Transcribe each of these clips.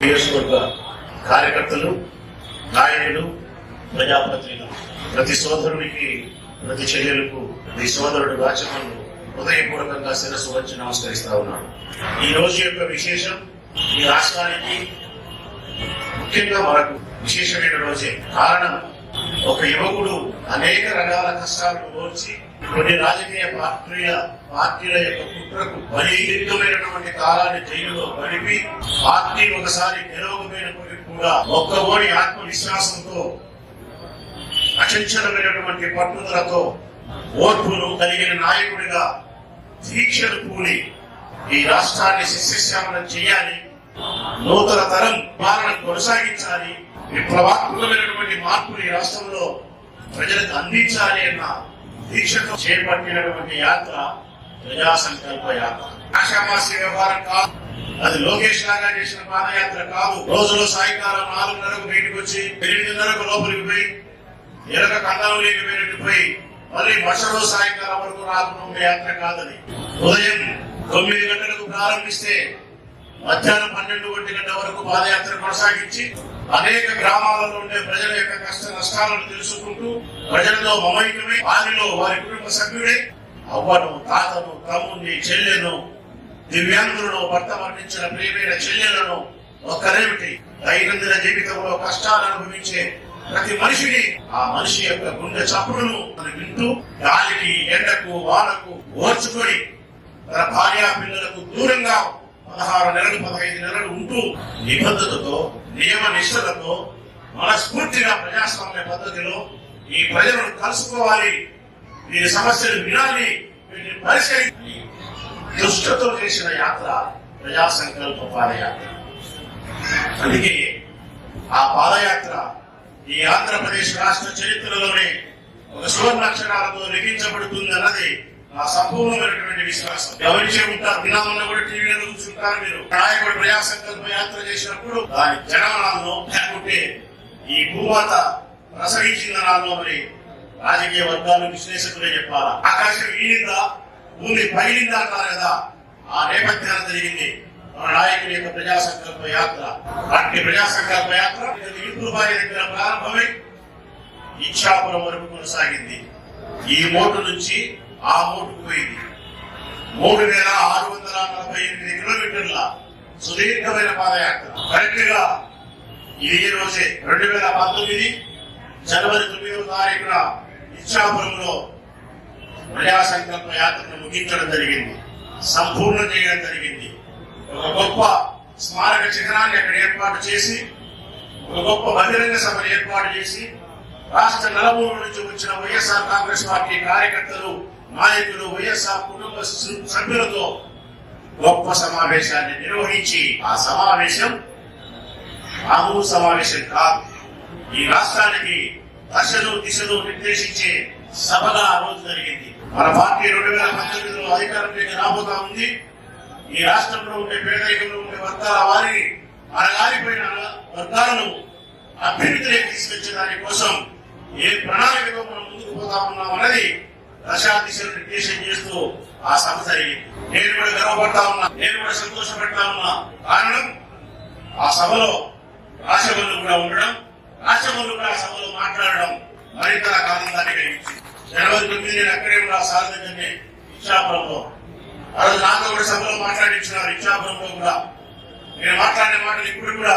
నియోజకవర్గ కార్యకర్తలు నాయకులు ప్రజాప్రతినిధులు. ప్రతి సోదరునికి ప్రతి చర్యలకు ఈ సోదరుడు రాచమను హృదయపూర్వకంగా శిరస్సు వచ్చి నమస్కరిస్తా ఉన్నాను. ఈ రోజు యొక్క విశేషం ఈ రాష్ట్రానికి ముఖ్యంగా మనకు విశేషమైన రోజే. కారణం ఒక యువకుడు అనేక రకాల కష్టాలను ఓర్చి కొన్ని రాజకీయ పార్టీల పార్టీల యొక్క కుట్రకు మరి దీర్ఘమైనటువంటి కాలాన్ని జైలులో గడిపి పార్టీ ఒకసారి గెలవకపోయినప్పటికీ కూడా ఒక్కబోని ఆత్మవిశ్వాసంతో అచంచలమైనటువంటి పట్టుదలతో ఓర్పును కలిగిన నాయకుడిగా దీక్షలు కూలి ఈ రాష్ట్రాన్ని శిష్యశ్యామలం చేయాలి. నూతన తరం పాలన కొనసాగించాలి. విప్లవాత్మకమైనటువంటి మార్పులు ఈ రాష్ట్రంలో ప్రజలకు అందించాలి అన్న దీక్షతో చేపట్టినటువంటి యాత్ర ప్రజా సంకల్ప యాత్ర. ఆషామాసి వ్యవహారం కాదు. అది లోకేష్ లాగా చేసిన పాదయాత్ర కాదు. రోజులో సాయంకాలం నాలుగున్నరకు బయటకు వచ్చి ఎనిమిదిన్నరకు లోపలికి పోయి ఎరగ కందం లేకపోయినట్టు పోయి మళ్ళీ మరుసటి సాయంకాలం వరకు రాకుండా యాత్ర కాదని ఉదయం తొమ్మిది గంటలకు ప్రారంభిస్తే మధ్యాహ్నం పన్నెండు ఒంటి గంట వరకు పాదయాత్ర కొనసాగించి అనేక గ్రామాలలో ఉండే ప్రజల యొక్క కష్ట నష్టాలను తెలుసుకుంటూ ప్రజలతో మమైకమై వారిలో వారి కుటుంబ సభ్యుడే అవ్వను తాతను తమ్ముని చెల్లెను దివ్యాంగులను భర్త మరణించిన ప్రియమైన చెల్లెలను ఒక్కరేమిటి? దైనందిన జీవితంలో కష్టాలు అనుభవించే ప్రతి మనిషిని ఆ మనిషి యొక్క గుండె చప్పుడును మనం వింటూ గాలికి ఎండకు వానకు ఓర్చుకొని తన భార్య పిల్లలకు దూరంగా పదహారు నెలలు పదహైదు నెలలు ఉంటూ నిబద్ధతతో నియమ నిష్ఠలతో మనస్ఫూర్తిగా ప్రజాస్వామ్య పద్ధతిలో ఈ ప్రజలను కలుసుకోవాలి. వీరి సమస్యలు వినాలి. వీటిని పరిష్కరించి దుష్టతో చేసిన యాత్ర ప్రజా సంకల్ప పాదయాత్ర. అందుకే ఆ పాదయాత్ర ఈ ఆంధ్రప్రదేశ్ రాష్ట్ర చరిత్రలోనే ఒక సువర్ణాక్షరాలతో లిఖించబడుతుంది అన్నది నా సంపూర్ణమైనటువంటి విశ్వాసం. గమనించే ఉంటారు? వినామన్న కూడా టీవీలో చూస్తుంటారు మీరు. నాయకుడు ప్రజాసంకల్ప యాత్ర చేసినప్పుడు దాని జనమనాల్లో లేకుంటే ఈ భూమాత ప్రసవించిందనాల్లో మరి రాజకీయ వర్గాలు విశ్లేషకులే చెప్పాలా? ఆకాశం ఈడిందా భూమి పగిలిందా అంటారు కదా. ఆ నేపథ్యాన్ని జరిగింది మన నాయకుడి యొక్క ప్రజా సంకల్ప యాత్ర. అట్టి ప్రజా సంకల్ప యాత్ర ఇంపుబాయి దగ్గర ప్రారంభమై ఇచ్చాపురం వరకు కొనసాగింది. ఈ మోటు నుంచి ఆ ఓటుకు పోయింది మూడు వేల ఆరు వందల నలభై ఎనిమిది కిలోమీటర్ల సుదీర్ఘమైన పాదయాత్ర. కరెక్ట్గా ఈ రోజే రెండు వేల పంతొమ్మిది జనవరి తొమ్మిదవ తారీఖున ఇచ్చాపురంలో ప్రజా సంకల్ప యాత్రను ముగించడం జరిగింది. సంపూర్ణం చేయడం జరిగింది. ఒక గొప్ప స్మారక చిహ్నాన్ని అక్కడ ఏర్పాటు చేసి ఒక గొప్ప బహిరంగ సభను ఏర్పాటు చేసి రాష్ట్ర నలుమూల నుంచి వచ్చిన వైఎస్ఆర్ కాంగ్రెస్ పార్టీ కార్యకర్తలు నాయకులు వైఎస్ఆర్ కుటుంబ సభ్యులతో గొప్ప సమావేశాన్ని నిర్వహించి ఆ సమావేశం మామూలు సమావేశం కాదు. ఈ రాష్ట్రానికి దశలు దిశలు నిర్దేశించే సభగా ఆ రోజు జరిగింది. మన పార్టీ రెండు వేల పంతొమ్మిదిలో అధికారంలోకి రాబోతా ఉంది. ఈ రాష్ట్రంలో ఉండే పేదరికంలో ఉండే వర్గాల వారిని అరగారిపోయిన వర్గాలను అభ్యున్నతిలోకి తీసుకొచ్చే దాని కోసం ఏ ప్రణాళికతో మనం ముందుకు పోతా ఉన్నాం అనేది దశా నిర్దేశం చేస్తూ ఆ సభ జరిగింది. నేను కూడా గర్వపడతా ఉన్నా నేను కూడా సంతోషపడతా ఉన్నా. కారణం ఆ సభలో రాశవల్లు కూడా ఉండడం రాశవల్లు కూడా ఆ సభలో మాట్లాడడం మరింత నాకు ఆనందాన్ని కలిగించింది జనవరి తొమ్మిది నేను అక్కడే కూడా సార్ దగ్గరనే ఇచ్చాపురంలో ఆ రోజు నాతో కూడా సభలో మాట్లాడించినారు. ఇచ్చాపురంలో కూడా నేను మాట్లాడిన మాటలు ఇప్పుడు కూడా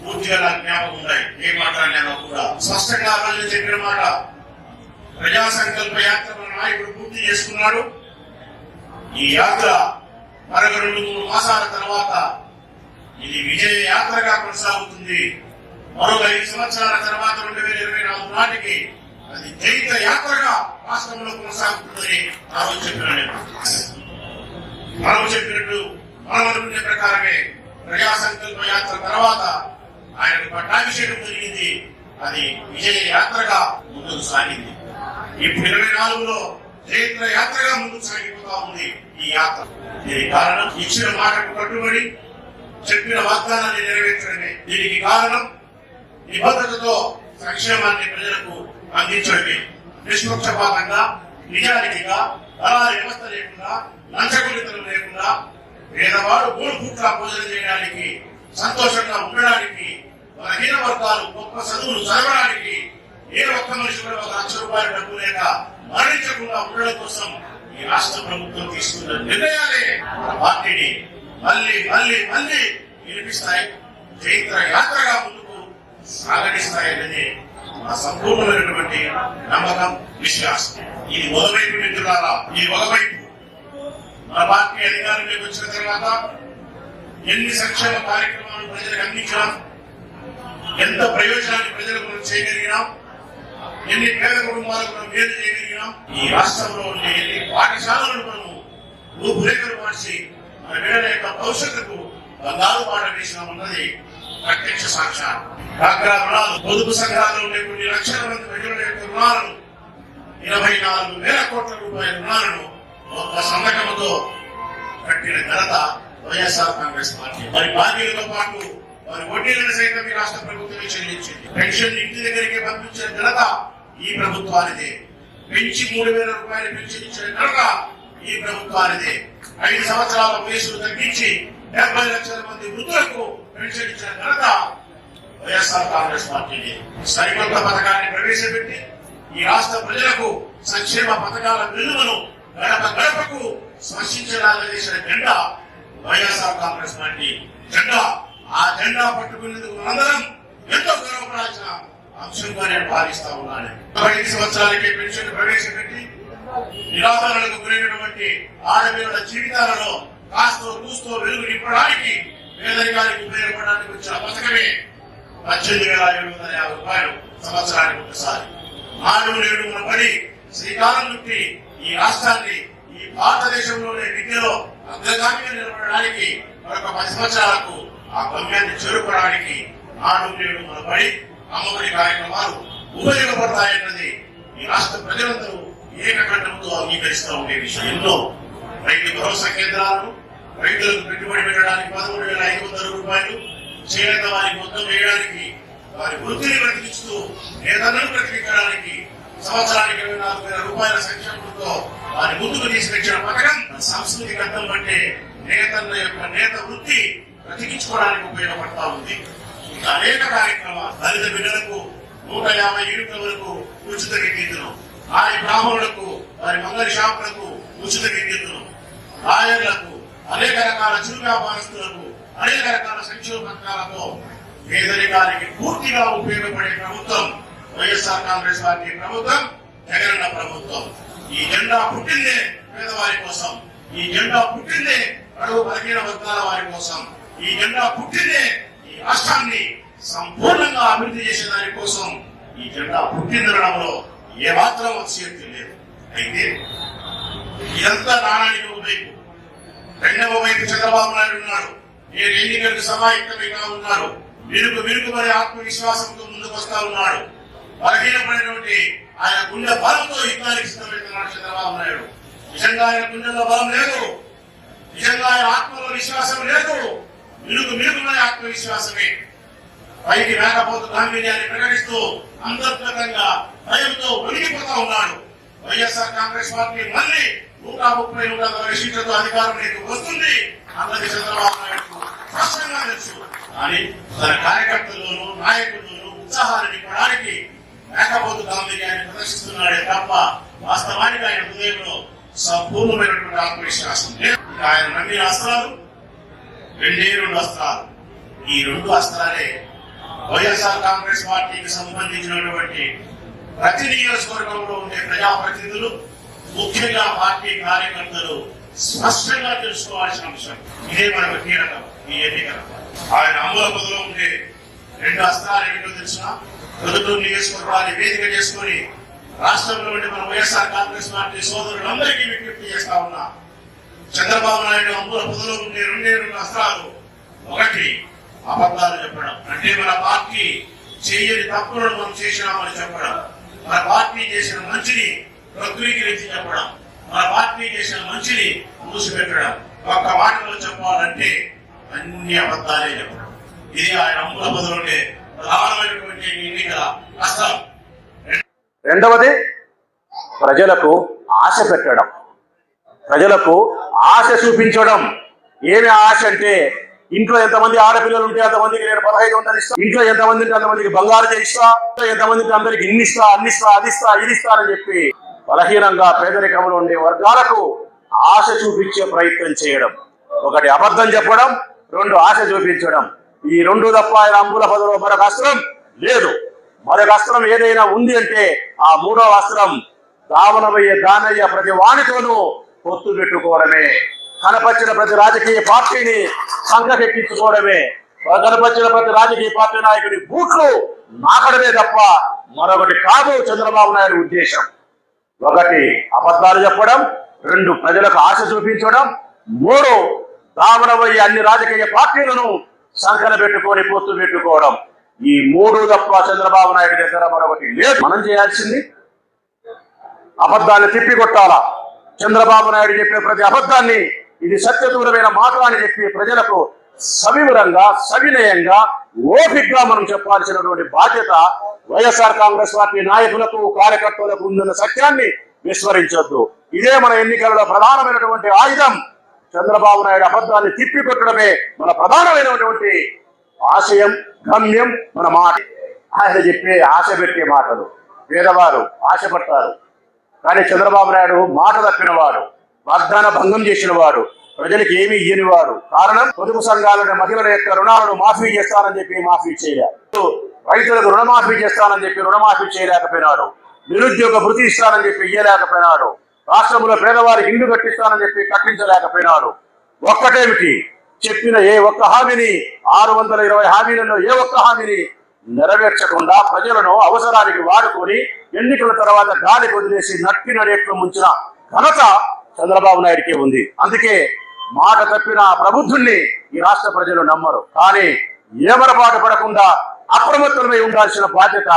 పూర్తిగా నాకు జ్ఞాపకం ఉన్నాయి. ఏం మాట్లాడినా కూడా స్పష్టంగా ఆ రోజు చెప్పిన మాట ప్రజా సంకల్ప యాత్ర మన నాయకుడు పూర్తి చేసుకున్నాడు. ఈ యాత్ర మరొక రెండు మూడు మాసాల తర్వాత ఇది విజయ యాత్రగా కొనసాగుతుంది. మరొక ఐదు సంవత్సరాల తర్వాత రెండు వేల ఇరవై నాలుగు నాటికి అది జైత యాత్రగా రాష్ట్రంలో కొనసాగుతుందని ఆ రోజు చెప్పిన చెప్పినట్టు మనం అనుకునే ప్రకారమే ప్రజా సంకల్ప యాత్ర తర్వాత ఆయనకు పట్టాభిషేకం జరిగింది. అది విజయ యాత్రగా ముందుకు సాగింది. ఇప్పుడు ఇరవై నాలుగులో చైత్ర యాత్రగా ముందుకు సాగిపోతా ఉంది ఈ యాత్ర. దీనికి కారణం ఇచ్చిన మాటకు కట్టుబడి చెప్పిన వాగ్దానాన్ని నెరవేర్చడమే. దీనికి కారణం నిబద్ధతతో సంక్షేమాన్ని ప్రజలకు అందించడమే. నిష్పక్షపాతంగా నిజానికిగా అలా వ్యవస్థ లేకుండా లంచగొలితనం లేకుండా పేదవాడు మూడు పూట్ల భోజనం చేయడానికి సంతోషంగా ఉండడానికి బలహీన వర్గాలు గొప్ప చదువులు చదవడానికి ఏ ఒక్క మనిషి కూడా ఒక లక్ష రూపాయల డబ్బు లేక మరణించకుండా ఉండడం కోసం ఈ రాష్ట్ర ప్రభుత్వం తీసుకున్న నిర్ణయాలే మన పార్టీని మళ్ళీ మళ్ళీ మళ్ళీ వినిపిస్తాయి చైత్ర యాత్రగా ముందుకు సాగనిస్తాయని నా సంపూర్ణమైనటువంటి నమ్మకం విశ్వాసం. ఇది ఒకవైపు మిత్రులారా ఈ ఒకవైపు మన పార్టీ అధికారంలోకి వచ్చిన తర్వాత ఎన్ని సంక్షేమ కార్యక్రమాలు ప్రజలకు అందించినాం ఎంత ప్రయోజనాన్ని ఎన్ని పేద కుటుంబాలకు మనం మేలు చేయగలిగినాం? ఈ రాష్ట్రంలో ఉండే ఎన్ని పాఠశాలలను మనము రూపురేఖలు మార్చి మన పిల్లల యొక్క భవిష్యత్తుకు బంగారు పాట వేసినామన్నది ప్రత్యక్ష సాక్ష్యం డాక్రా రుణాలు పొదుపు సంఘాల్లో ఉండే కొన్ని లక్షల మంది ప్రజల యొక్క రుణాలను ఇరవై నాలుగు వేల కోట్ల రూపాయల రుణాలను ఒక్క సంతకముతో కట్టిన ఘనత వైఎస్ఆర్ కాంగ్రెస్ పార్టీ. మరి బాధ్యులతో పాటు వారి వడ్డీలను సైతం ఈ రాష్ట్ర ప్రభుత్వమే చెల్లించింది. పెన్షన్ ఇంటి దగ్గరికి పంపించిన ఘనత ఈ ప్రభుత్వానిదే. పెంచి మూడు వేల రూపాయలు పెంచి ఇచ్చిన ఘనత ఈ ప్రభుత్వానిదే. ఐదు సంవత్సరాల పేసులు తగ్గించి డెబ్బై లక్షల మంది వృద్ధులకు పెన్షన్ ఇచ్చిన ఘనత వైఎస్ఆర్ కాంగ్రెస్ పార్టీని సరికొత్త పథకాన్ని ప్రవేశపెట్టి ఈ రాష్ట్ర ప్రజలకు సంక్షేమ పథకాల విలువను గడప గడపకు స్పర్శించడానికి చేసిన జెండా వైఎస్ఆర్ కాంగ్రెస్ పార్టీ జెండా. ఆ జెండా పట్టుకునేందుకు మనందరం ఎంతో గర్వపడాల్సిన అంశంగా నేను భావిస్తా ఉన్నాను. పదిహేను సంవత్సరాలకి పెన్షన్ ప్రవేశపెట్టి నిరాదరణకు గురైనటువంటి ఆడపిల్లల జీవితాలలో కాస్తో కూస్తో వెలుగు నింపడానికి పేదరికానికి ఉపయోగపడడానికి వచ్చిన పథకమే పద్దెనిమిది వేల ఏడు వందల యాభై రూపాయలు సంవత్సరానికి ఒకసారి. నాలుగు ఏడు మన పడి శ్రీకారం చుట్టి ఈ రాష్ట్రాన్ని ఈ భారతదేశంలోనే విద్యలో అగ్రగామిగా నిలబడడానికి మరొక పది సంవత్సరాలకు ఆ గమ్యాన్ని చేరుకోవడానికి నాలుగు ఏడు మన పడి అమ్మఒడి కార్యక్రమాలు ఉపయోగపడతాయన్నది ఈ రాష్ట్ర ప్రజలందరూ ఏకకంఠంతో అంగీకరిస్తూ ఉండే విషయం ఎన్నో రైతు భరోసా కేంద్రాలను రైతులకు పెట్టుబడి పెట్టడానికి పదమూడు వేల ఐదు వందల రూపాయలు చేనేత వారికి మొత్తం వేయడానికి వారి వృత్తిని బ్రతికిస్తూ నేతలను బ్రతికించడానికి సంవత్సరానికి ఇరవై నాలుగు వేల రూపాయల సంక్షేమంతో వారి ముందుకు తీసుకొచ్చిన పథకం సంస్కృతి అర్థం అంటే నేతన్న యొక్క నేత వృత్తి బ్రతికించుకోవడానికి ఉపయోగపడతా ఉంది. అనేక కార్యక్రమాలు దళిత బిడ్డలకు నూట యాభై యూనిట్ల వరకు ఉచిత విద్యుత్తును. వారి బ్రాహ్మణులకు వారి మంగళ షాపులకు ఉచిత విద్యుత్తును. లాయర్లకు అనేక రకాల చిరు వ్యాపారస్తులకు అనేక రకాల సంక్షేమ పథకాలతో పేదరికానికి పూర్తిగా ఉపయోగపడే ప్రభుత్వం వైఎస్ఆర్ కాంగ్రెస్ పార్టీ ప్రభుత్వం జగనన్న ప్రభుత్వం. ఈ జెండా పుట్టిందే పేదవారి కోసం. ఈ జెండా పుట్టిందే అడుగు బలహీన వర్గాల వారి కోసం. ఈ జెండా పుట్టిందే రాష్ట్రాన్ని సంపూర్ణంగా అభివృద్ధి చేసే దాని కోసం ఈ జెండా పుట్టిందనడంలో ఏ మాత్రం అతిశక్తి లేదు. అయితే ఇదంతా నాణానికి ఒక వైపు. రెండవ వైపు చంద్రబాబు నాయుడు ఉన్నాడు. నేను ఎన్నికలకు సమాయుక్తంగా ఉన్నారు విరుగు విరుగు మరి ఆత్మవిశ్వాసంతో ముందుకు వస్తా ఉన్నాడు. బలహీనపడినటువంటి ఆయన గుండె బలంతో యుద్ధానికి సిద్ధమవుతున్నాడు చంద్రబాబు నాయుడు. నిజంగా ఆయన గుండెలో బలం లేదు. నిజంగా ఆయన ఆత్మలో విశ్వాసం లేదు. మిరుగు మిరుగుమనే ఆత్మవిశ్వాసమే. పైకి మేకపోతు గాంభీర్యాన్ని ప్రకటిస్తూ అంతర్గతంగా భయంతో ఒలిగిపోతా ఉన్నాడు. వైఎస్ఆర్ కాంగ్రెస్ పార్టీ మళ్ళీ నూట ముప్పై నూట నలభై సీట్లతో అధికారం నీకు వస్తుంది. అన్నది చంద్రబాబు నాయుడు స్పష్టంగా తెలుసు. కానీ తన కార్యకర్తల్లోనూ నాయకుల్లోనూ ఉత్సాహాన్ని నింపడానికి మేకపోతు గాంభీర్యాన్ని ప్రదర్శిస్తున్నాడే తప్ప వాస్తవానికి ఆయన హృదయంలో సంపూర్ణమైనటువంటి ఆత్మవిశ్వాసం లేదు. ఆయన నమ్మిన అస్త్రాలు రెండే రెండు అస్త్రాలు. ఈ రెండు అస్త్రాలే వైఎస్ఆర్ కాంగ్రెస్ పార్టీకి సంబంధించినటువంటి ప్రతి నియోజకవర్గంలో ఉండే ప్రజాప్రతినిధులు ముఖ్యంగా పార్టీ కార్యకర్తలు స్పష్టంగా తెలుసుకోవాల్సిన అంశం. ఇదే మనకు కీలకం ఈ ఎన్నికల ఆయన అమలు పదలో ఉండే రెండు అస్త్రాలు ఏమిటో తెలిసిన ప్రభుత్వం నియోజకవర్గాన్ని వేదిక చేసుకొని రాష్ట్రంలో ఉండే మన వైఎస్ఆర్ కాంగ్రెస్ పార్టీ సోదరులందరికీ విజ్ఞప్తి చేస్తా ఉన్నా. చంద్రబాబు నాయుడు అమ్ముల పొదలో ఉండే రెండే రెండు అస్త్రాలు ఒకటి అబద్ధాలు చెప్పడం. అంటే మన పార్టీ చేయని తప్పులను మనం చేసినామని చెప్పడం. మన పార్టీ చేసిన మంచిని ప్రకృతికి చెప్పడం. మన పార్టీ చేసిన మంచిని మూసిపెట్టడం. ఒక్క మాటలో చెప్పాలంటే అన్ని అబద్ధాలే చెప్పడం. ఇది ఆయన అమ్ముల పొదలో ప్రధానమైనటువంటి ఎన్నికల అస్త్రం రెండవది ప్రజలకు ఆశ పెట్టడం. ప్రజలకు ఆశ చూపించడం. ఏమి ఆశ అంటే ఇంట్లో ఎంతమంది ఆడపిల్లలు ఉంటే అంతమందికి నేను పదహైదు వందలు ఇస్తా. ఇంట్లో ఎంతమంది ఉంటే అంతమందికి బంగారు చేయిస్తా ఇంట్లో ఎంతమంది ఉంటే అందరికి ఇన్ని ఇస్తా అన్ని ఇస్తా అది ఇస్తా ఇది ఇస్తా అని చెప్పి బలహీనంగా పేదరికంలో ఉండే వర్గాలకు ఆశ చూపించే ప్రయత్నం చేయడం. ఒకటి అబద్ధం చెప్పడం రెండు ఆశ చూపించడం. ఈ రెండు తప్ప ఆయన అంబుల పదలో మరొక అస్త్రం లేదు. మరొక అస్త్రం ఏదైనా ఉంది అంటే ఆ మూడవ అస్త్రం దావనమయ్య దానయ్య ప్రతి వాణితోనూ పొత్తు పెట్టుకోవడమే కనపరిచిన ప్రతి రాజకీయ పార్టీని సంఘకెక్కించుకోవడమే కనపరిచిన ప్రతి రాజకీయ పార్టీ నాయకుడి బూట్లు నాకడమే తప్ప మరొకటి కాదు చంద్రబాబు నాయుడు ఉద్దేశం. ఒకటి అబద్ధాలు చెప్పడం రెండు ప్రజలకు ఆశ చూపించడం మూడు దామనమయ్య అన్ని రాజకీయ పార్టీలను సంకన పెట్టుకొని పొత్తు పెట్టుకోవడం. ఈ మూడు తప్ప చంద్రబాబు నాయుడు దగ్గర మరొకటి లేదు. మనం చేయాల్సింది అబద్ధాన్ని తిప్పికొట్టాలా చంద్రబాబు నాయుడు చెప్పే ప్రతి అబద్ధాన్ని ఇది సత్యదూరమైన మాట అని చెప్పి ప్రజలకు సవివరంగా సవినయంగా ఓపిగ్గా మనం చెప్పాల్సినటువంటి బాధ్యత వైఎస్ఆర్ కాంగ్రెస్ పార్టీ నాయకులకు కార్యకర్తలకు ఉందన్న సత్యాన్ని విస్మరించొద్దు. ఇదే మన ఎన్నికలలో ప్రధానమైనటువంటి ఆయుధం. చంద్రబాబు నాయుడు అబద్ధాన్ని తిప్పికొట్టడమే మన ప్రధానమైనటువంటి ఆశయం గమ్యం మన మాట. ఆయన చెప్పే ఆశ పెట్టే మాటలు. పేదవారు ఆశపడతారు. కానీ చంద్రబాబు నాయుడు మాట తప్పినవాడు వాగ్దాన భంగం చేసినవాడు ప్రజలకు ఏమీ ఇయ్యనివాడు. కారణం పొదుపు సంఘాలను మహిళల యొక్క రుణాలను మాఫీ చేస్తానని చెప్పి మాఫీ చేయలేదు రైతులకు రుణమాఫీ చేస్తానని చెప్పి రుణమాఫీ చేయలేకపోయినాడు. నిరుద్యోగ భృతి ఇస్తానని చెప్పి ఇయ్యలేకపోయినాడు. రాష్ట్రంలో పేదవారికి ఇల్లు కట్టిస్తానని చెప్పి కట్టించలేకపోయినాడు. ఒక్కటేమిటి? చెప్పిన ఏ ఒక్క హామీని ఆరు వందల ఇరవై హామీలలో ఏ ఒక్క హామీని నెరవేర్చకుండా ప్రజలను అవసరానికి వాడుకొని ఎన్నికల తర్వాత గాలి వదిలేసి నట్టిన రేట్లు ముంచిన ఘనత చంద్రబాబు నాయుడికే ఉంది. అందుకే మాట తప్పిన ప్రబుద్ధుల్ని ఈ రాష్ట్ర ప్రజలు నమ్మరు. కానీ ఏమరపాటు పడకుండా అప్రమత్తమై ఉండాల్సిన బాధ్యత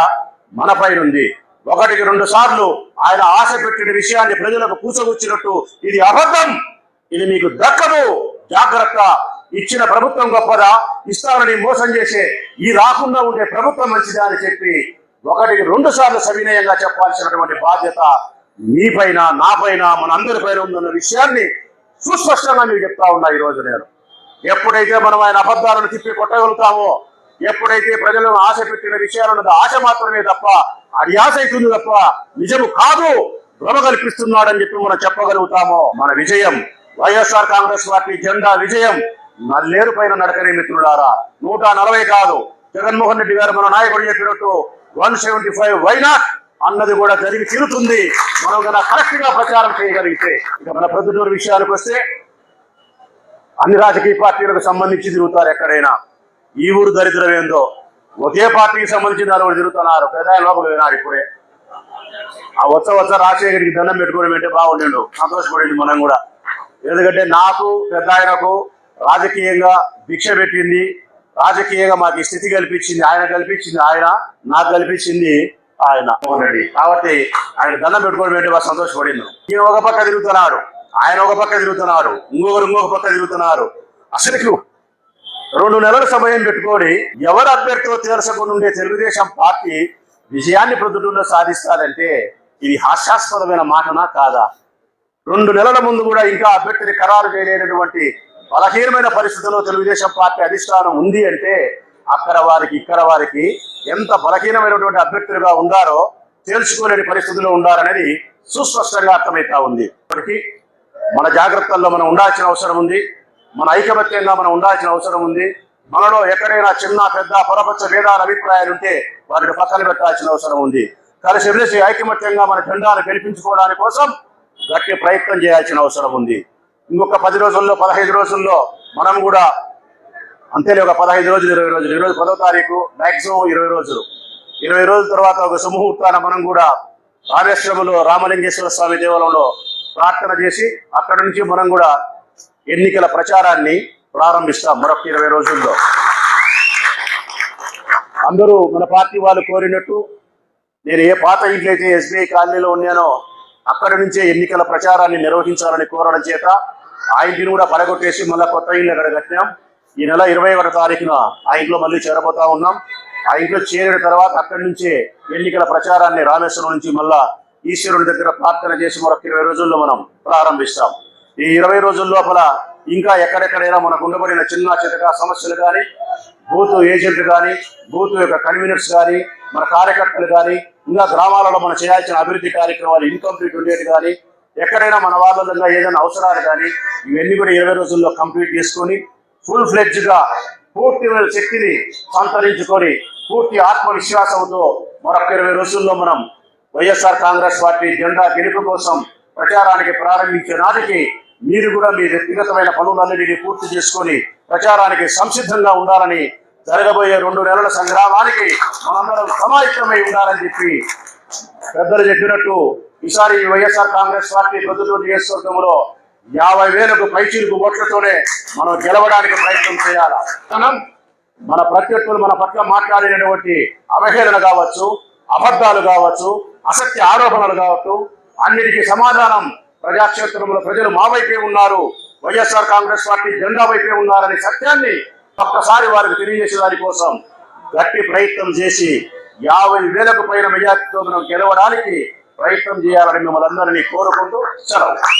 మనపై ఉంది. ఒకటికి రెండు సార్లు ఆయన ఆశ పెట్టిన విషయాన్ని ప్రజలకు కూసగుచ్చినట్టు ఇది అబద్ధం. ఇది మీకు దక్కదు. జాగ్రత్త. ఇచ్చిన ప్రభుత్వం గొప్పదా? ఇస్తానని మోసం చేసే ఈ రాకుండా ఉండే ప్రభుత్వం మంచిదా అని చెప్పి ఒకటి రెండు సార్లు సవినయంగా చెప్పాల్సినటువంటి బాధ్యత మీపైన నాపైన మన అందరి పైన ఉందన్న విషయాన్ని సుస్పష్టంగా మీకు చెప్తా ఉన్నా ఈ రోజు నేను. ఎప్పుడైతే మనం ఆయన అబద్ధాలను తిప్పి కొట్టగలుగుతామో ఎప్పుడైతే ప్రజలను ఆశ పెట్టిన విషయాలను ఆశ మాత్రమే తప్ప అది ఆశ అవుతుంది తప్ప నిజము కాదు భ్రమ కల్పిస్తున్నాడని చెప్పి మనం చెప్పగలుగుతామో మన విజయం వైఎస్ఆర్ కాంగ్రెస్ పార్టీ జెండా విజయం నల్లేరు పైన నడకనే మిత్రులారా. నూట నలభై కాదు. జగన్మోహన్ రెడ్డి గారు మన నాయకుడు చెప్పినట్టు వన్ సెవెంటీ ఫైవ్ వైనాట్ అన్నది కూడా జరిగి తీరుతుంది. మనం కనుక కరెక్ట్గా ప్రచారం చేయగలిగితే ఇక మన ప్రొద్దుటూరు విషయానికి వస్తే అన్ని రాజకీయ పార్టీలకు సంబంధించి తిరుగుతారు ఎక్కడైనా. ఈ ఊరు దరిద్రం ఏందో? ఒకే పార్టీకి సంబంధించిన నలుగురు తిరుగుతున్నారు. పెద్ద ఆయన లోపల వినారు ఇప్పుడే. ఆ వచ్చ వచ్చ రాజశేఖరికి దండం పెట్టుకోవడం అంటే బాగుండేడు. సంతోషపడింది మనం కూడా. ఎందుకంటే నాకు పెద్ద ఆయనకు రాజకీయంగా భిక్ష పెట్టింది రాజకీయంగా మాకు స్థితి కల్పించింది ఆయన కల్పించింది ఆయన నాకు కల్పించింది ఆయన. జగన్మోహన్ కాబట్టి ఆయన దండం పెట్టుకోవడం ఏంటి వారు సంతోషపడింది. ఈయన ఒక పక్క తిరుగుతున్నాడు ఆయన ఒక పక్క తిరుగుతున్నాడు ఇంకొకరు ఇంకొక పక్క తిరుగుతున్నారు. అసలు రెండు నెలల సమయం పెట్టుకొని ఎవరు అభ్యర్థితో తీర్చకుండా ఉండే తెలుగుదేశం పార్టీ విజయాన్ని ప్రొద్దుటూరులో సాధిస్తారంటే ఇది హాస్యాస్పదమైన మాటనా కాదా? రెండు నెలల ముందు కూడా ఇంకా అభ్యర్థిని ఖరారు చేయలేనటువంటి బలహీనమైన పరిస్థితుల్లో తెలుగుదేశం పార్టీ అధిష్టానం ఉంది అంటే అక్కడ వారికి ఇక్కడ వారికి ఎంత బలహీనమైనటువంటి అభ్యర్థులుగా ఉండారో తేల్చుకోలేని పరిస్థితుల్లో ఉండారనేది సుస్పష్టంగా అర్థమవుతా ఉంది. ఇప్పటికీ మన జాగ్రత్తల్లో మనం ఉండాల్సిన అవసరం ఉంది. మన ఐకమత్యంగా మనం ఉండాల్సిన అవసరం ఉంది. మనలో ఎక్కడైనా చిన్న పెద్ద పొరపచ్చ భేదాల అభిప్రాయాలు ఉంటే వారిని పక్కన పెట్టాల్సిన అవసరం ఉంది. కలిసి ఐకమత్యంగా మన జెండాను గెలిపించుకోవడానికి కోసం గట్టి ప్రయత్నం చేయాల్సిన అవసరం ఉంది. ఇంకొక పది రోజుల్లో పదహైదు రోజుల్లో మనం కూడా అంతేలే ఒక పదహైదు రోజులు ఇరవై రోజులు. ఈరోజు పదో తారీఖు మ్యాక్సిమం ఇరవై రోజులు. ఇరవై రోజుల తర్వాత ఒక సుముహూర్తాన మనం కూడా రామేశ్వరంలో రామలింగేశ్వర స్వామి దేవాలయంలో ప్రార్థన చేసి అక్కడ నుంచి మనం కూడా ఎన్నికల ప్రచారాన్ని ప్రారంభిస్తాం మరొక ఇరవై రోజుల్లో. అందరూ మన పార్టీ వాళ్ళు కోరినట్టు నేను ఏ పాత ఇంట్లో అయితే ఎస్బీఐ కాలనీలో ఉన్నానో అక్కడి నుంచే ఎన్నికల ప్రచారాన్ని నిర్వహించాలని కోరడం చేత ఆ ఇంటిని కూడా పడగొట్టేసి మళ్ళీ కొత్త ఇల్లు అక్కడ కట్టినాం. ఈ నెల ఇరవై ఒకటో తారీఖున ఆ ఇంట్లో మళ్ళీ చేరబోతా ఉన్నాం. ఆ ఇంట్లో చేరిన తర్వాత అక్కడి నుంచే ఎన్నికల ప్రచారాన్ని రామేశ్వరం నుంచి మళ్ళా ఈశ్వరుని దగ్గర ప్రార్థన చేసి మరొక ఇరవై రోజుల్లో మనం ప్రారంభిస్తాం. ఈ ఇరవై రోజుల లోపల ఇంకా ఎక్కడెక్కడైనా మనకు ఉండబడిన చిన్న చితక సమస్యలు కానీ బూత్ ఏజెంట్ కానీ బూత్ యొక్క కన్వీనర్స్ కానీ మన కార్యకర్తలు కానీ ఇంకా గ్రామాలలో మనం చేయాల్సిన అభివృద్ధి కార్యక్రమాలు ఇన్కంప్లీట్ ఉండేది కానీ ఎక్కడైనా మన వాళ్ళ ఏదైనా అవసరాలు కానీ ఇవన్నీ కూడా ఇరవై రోజుల్లో కంప్లీట్ చేసుకొని ఫుల్ ఫ్లెడ్జ్గా పూర్తి శక్తిని సంతరించుకొని పూర్తి ఆత్మవిశ్వాసంతో మరొక ఇరవై రోజుల్లో మనం వైఎస్ఆర్ కాంగ్రెస్ పార్టీ జెండా గెలుపు కోసం ప్రచారానికి ప్రారంభించే నాటికి మీరు కూడా మీ వ్యక్తిగతమైన పనులన్నిటినీ పూర్తి చేసుకొని ప్రచారానికి సంసిద్ధంగా ఉండాలని జరగబోయే రెండు నెలల సంగ్రామానికి మనందరం సమాయత్తమై ఉండాలని చెప్పి పెద్దలు చెప్పినట్టు ఈసారి వైఎస్ఆర్ కాంగ్రెస్ పార్టీ ప్రజలు నియోజకవర్గంలో యాభై వేలకు పైచీలకు ఓట్లతోనే మనం గెలవడానికి ప్రయత్నం చేయాలి? మనం మన ప్రత్యర్థులు మన పట్ల మాట్లాడినటువంటి అవహేళన కావచ్చు అబద్ధాలు కావచ్చు అసత్య ఆరోపణలు కావచ్చు అన్నిటికీ సమాధానం ప్రజాక్షేత్రంలో ప్రజలు మా వైపే ఉన్నారు వైఎస్ఆర్ కాంగ్రెస్ పార్టీ జెండా వైపే ఉన్నారనే సత్యాన్ని ఒక్కసారి వారికి తెలియజేసే దానికోసం గట్టి ప్రయత్నం చేసి యాభై వేలకు పైన మెజార్టీతో మనం గెలవడానికి ప్రయత్నం చేయాలని మిమ్మల్ని అందరినీ కోరుకుంటూ సెలవు.